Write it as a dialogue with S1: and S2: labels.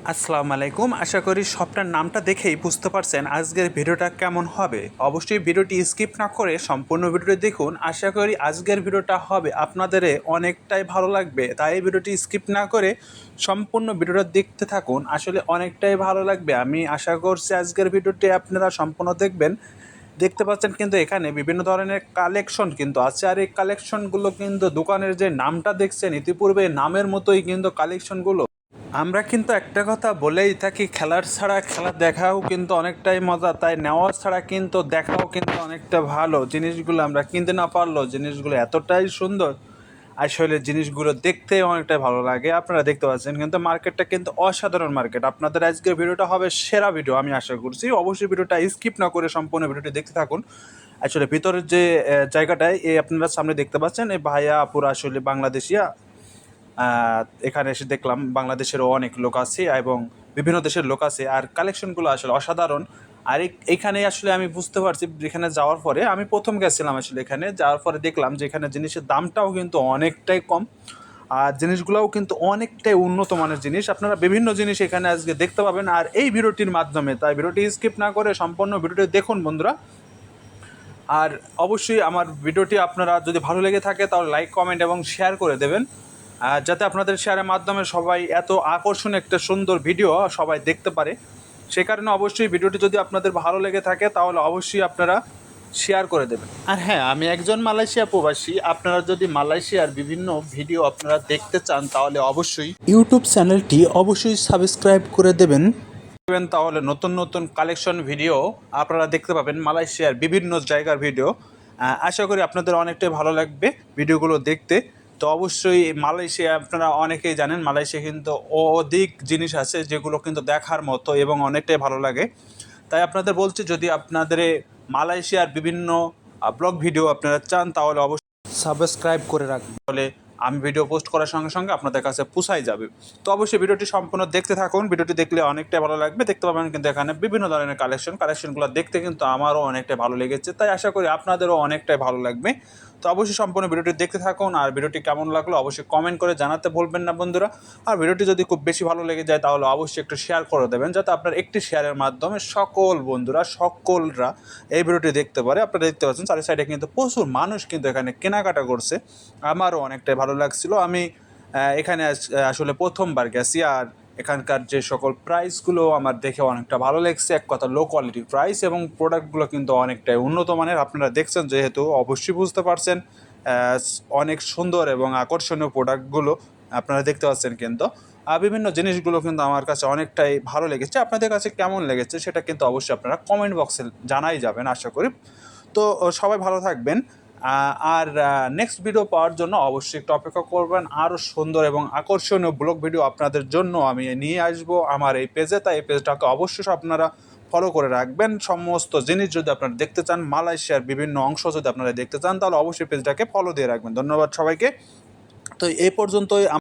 S1: আসসালামু আলাইকুম। আশা করি সবটার নামটা দেখেই বুঝতে পারছেন আজকের ভিডিওটা কেমন হবে। অবশ্যই ভিডিওটি স্কিপ না করে সম্পূর্ণ ভিডিওটি দেখুন। আশা করি আজকের ভিডিওটা হবে আপনাদের অনেকটাই ভালো লাগবে। তাই ভিডিওটি স্কিপ না করে সম্পূর্ণ ভিডিওটা দেখতে থাকুন। আসলে অনেকটাই ভালো লাগবে। আমি আশা করছি আজকের ভিডিওটি আপনারা সম্পূর্ণ দেখবেন। দেখতে পাচ্ছেন কিন্তু এখানে বিভিন্ন ধরনের কালেকশন কিন্তু আছে। আর এই কালেকশনগুলো কিন্তু দোকানের যে নামটা দেখছেন, ইতিপূর্বে নামের মতোই কিন্তু কালেকশনগুলো আমরা কিন্তু একটা কথা বলেই থাকি, খেলার ছাড়া খেলা দেখাও কিন্তু অনেকটাই মজা, তাই নেওয়া ছাড়া কিন্তু দেখাও কিন্তু অনেকটা ভালো। জিনিসগুলো আমরা কিনতে না পারলেও জিনিসগুলো এতটাই সুন্দর, আসলে জিনিসগুলো দেখতে অনেকটাই ভালো লাগে। আপনারা দেখতে পাচ্ছেন কিন্তু মার্কেটটা কিন্তু অসাধারণ মার্কেট। আপনাদের আজকের ভিডিওটা হবে সেরা ভিডিও, আমি আশা করছি। অবশ্যই ভিডিওটা স্কিপ না করে সম্পূর্ণ ভিডিওটি দেখতে থাকুন। আসলে ভিতরের যে জায়গাটায় এই আপনারা সামনে দেখতে পাচ্ছেন এই ভাইয়া আপুরা আসলে বাংলাদেশিয়া এখানে এসে দেখলাম বাংলাদেশেরও অনেক লোক আছে এবং বিভিন্ন দেশের লোক আছে। আর কালেকশনগুলো আসলে অসাধারণ। আর এইখানে আসলে আমি বুঝতে পারছি এখানে যাওয়ার পরে আমি প্রথম গেছিলাম আসলে এখানে। যাওয়ার পরে দেখলাম যে এখানে জিনিসের দামটাও কিন্তু অনেকটাই কম। আর জিনিসগুলোও কিন্তু অনেকটাই উন্নত মানের জিনিস। আপনারা বিভিন্ন জিনিস এখানে আজকে দেখতে পাবেন। আর এই ভিডিওটির মাধ্যমে, তাই ভিডিওটি স্কিপ না করে সম্পূর্ণ ভিডিওটি দেখুন বন্ধুরা। আর অবশ্যই আমার ভিডিওটি আপনারা যদি ভালো লেগে থাকে তাহলে লাইক কমেন্ট এবং শেয়ার করে দেবেন। যাতে আপনাদের শেয়ারের মাধ্যমে সবাই এত আকর্ষণীয় একটা সুন্দর ভিডিও সবাই দেখতে পারে। সে কারণে অবশ্যই ভিডিওটি যদি আপনাদের ভালো লেগে থাকে, তাহলে অবশ্যই আপনারা শেয়ার করে দেবেন। আর হ্যাঁ আমি একজন মালয়েশিয়া প্রবাসী, আপনারা যদি মালয়েশিয়ার বিভিন্ন ভিডিও আপনারা দেখতে চান, তাহলে অবশ্যই ইউটিউব চ্যানেলটি অবশ্যই সাবস্ক্রাইব করে দেবেন। তাহলে নতুন নতুন কালেকশন ভিডিও আপনারা দেখতে পাবেন, মালয়েশিয়ার বিভিন্ন জায়গার ভিডিও আশা করি আপনাদের অনেকটাই ভালো লাগবে ভিডিওগুলো দেখতে। তো অবশ্যই মালয়েশিয়া, আপনারা অনেকেই জানেন মালয়েশিয়া কিন্তু অধিক জিনিস আছে যেগুলো কিন্তু দেখার মতো এবং অনেকটাই ভালো লাগে। তাই আপনাদের বলছি, যদি আপনাদের মালয়েশিয়ার বিভিন্ন ব্লগ ভিডিও আপনারা চান, তাহলে অবশ্যই সাবস্ক্রাইব করে রাখবেন। তাহলে আমি ভিডিও পোস্ট করার সঙ্গে সঙ্গে আপনাদের কাছে পুষাই যাবে। তো অবশ্যই ভিডিওটি সম্পূর্ণ দেখতে থাকুন। ভিডিওটি দেখলে অনেকটাই ভালো লাগবে। দেখতে পাবেন কিন্তু এখানে বিভিন্ন ধরনের কালেকশন কালেকশনগুলো দেখতে কিন্তু আমারও অনেকটাই ভালো লেগেছে। তাই আশা করি আপনাদেরও অনেকটাই ভালো লাগবে। তো অবশ্যই সম্পূর্ণ ভিডিওটি দেখতে থাকুন, আর ভিডিওটি কেমন লাগল অবশ্যই কমেন্ট করে জানাতে ভুলবেন না বন্ধুরা। আর ভিডিওটি যদি খুব বেশি ভালো লেগে যায়, তাহলে অবশ্যই একটু শেয়ার করে দেবেন, যাতে আপনার একটি শেয়ারের মাধ্যমে সকল বন্ধুরা, সকলরা এই ভিডিওটি দেখতে পারে। আপনারা দেখতে পাচ্ছেন, চারি সাইডে কিন্তু প্রচুর মানুষ কিন্তু এখানে কেনাকাটা করছে। আমারও অনেকটাই ভালো লাগছিল। আমি এখানে আস- আসলে প্রথমবার গেছি, আর এখানকার যে সকল প্রাইসগুলো আমার দেখে অনেকটা ভালো লেগেছে। এক কথা লো কোয়ালিটির প্রাইস এবং প্রোডাক্টগুলো কিন্তু অনেকটাই উন্নত মানের। আপনারা দেখছেন যেহেতু অবশ্যই বুঝতে পারছেন অনেক সুন্দর এবং আকর্ষণীয় প্রোডাক্টগুলো আপনারা দেখতে পাচ্ছেন কিন্তু। বিভিন্ন জিনিসগুলো কিন্তু আমার কাছে অনেকটাই ভালো লেগেছে। আপনাদের কাছে কেমন লেগেছে সেটা কিন্তু অবশ্যই আপনারা কমেন্ট বক্সে জানাই যাবেন, আশা করি। তো, সবাই ভালো থাকবেন। আর নেক্সট ভিডিও পাওয়ার জন্য অবশ্যই একটু অপেক্ষা করবেন। আরও সুন্দর এবং আকর্ষণীয় ব্লগ ভিডিও আপনাদের জন্য আমি নিয়ে আসব। আমার এই পেজে তাই এই পেজটাকে অবশ্যই আপনারা ফলো করে রাখবেন। সমস্ত জিনিস যদি আপনারা দেখতে চান, মালয়েশিয়ার বিভিন্ন অংশ যদি আপনারা দেখতে চান, তাহলে অবশ্যই পেজটাকে ফলো দিয়ে রাখবেন। ধন্যবাদ সবাইকে। তো এই পর্যন্তই।